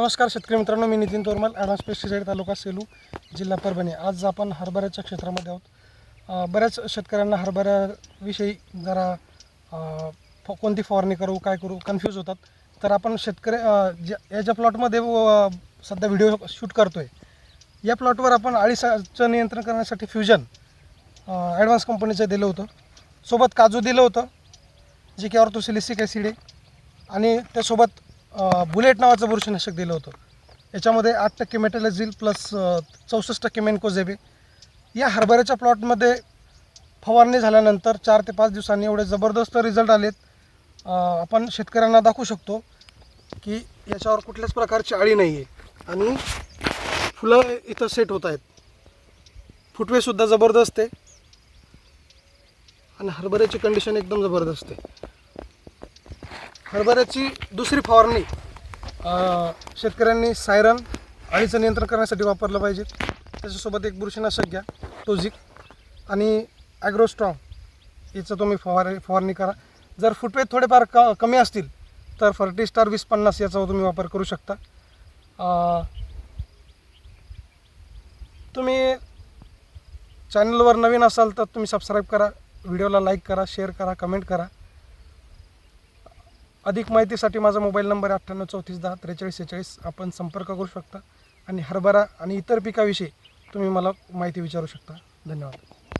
नमस्कार शेतकरी मित्रांनो मी नितीन तोरमल ॲडव्हान्स पेस्टिसाईड तालुका सेलू जिल्हा परभणी. आज आपण हरभऱ्याच्या क्षेत्रामध्ये आहोत. बऱ्याच शेतकऱ्यांना हरभऱ्याविषयी जरा फ- कोणती फवारणी करू काय करू कन्फ्यूज होतात. तर आपण शेतकरी ज्या याच्या प्लॉटमध्ये व- सध्या व्हिडिओ शूट करतो आहे या प्लॉटवर आपण अळीचं नियंत्रण करण्यासाठी फ्युजन ॲडव्हान्स कंपनीचं दिलं होतं. सोबत काजू दिलं होतं जे की ऑर्थोसिलिसिक ॲसिड आहे. आणि त्यासोबत बुलेट नावाचं बुरशीनाशक दिलं होतं. याच्यामध्ये आठ टक्के मेटॅलॅझिल प्लस चौसष्ट टक्के मेनकोझेबे. या हरभऱ्याच्या प्लॉटमध्ये फवारणी झाल्यानंतर चार ते पाच दिवसांनी एवढे जबरदस्त रिझल्ट आलेत. आपण शेतकऱ्यांना दाखवू शकतो की याच्यावर कुठल्याच प्रकारची अळी नाही आहे आणि फुलं इथं सेट होत आहेत. फुटवेसुद्धा जबरदस्त आहे. आणि हरभऱ्याची कंडिशन एकदम जबरदस्त आहे. हरभऱ्याची दुसरी फवारणी शेतकऱ्यांनी सायरन अळीचं नियंत्रण करण्यासाठी वापरलं पाहिजे. त्याच्यासोबत एक बुरशीनाशक घ्या टोझिक आणि ॲग्रोस्ट्रॉंग याचं तुम्ही फवार फवारणी करा. जर फुटवे थोडेफार क कमी असतील तर फर्टिस्टार वीस पन्नास याचा तुम्ही वापर करू शकता. तुम्ही चॅनलवर नवीन असाल तर तुम्ही सबस्क्राईब करा व्हिडिओला लाईक करा शेअर करा कमेंट करा. अधिक माहितीसाठी माझा मोबाईल नंबर अठ्ठ्याण्णव चौतीस दहा त्रेचाळीस सेहेचाळीस. आपण संपर्क करू शकता. आणि हरभरा आणि इतर पिकाविषयी तुम्ही मला माहिती विचारू शकता. धन्यवाद.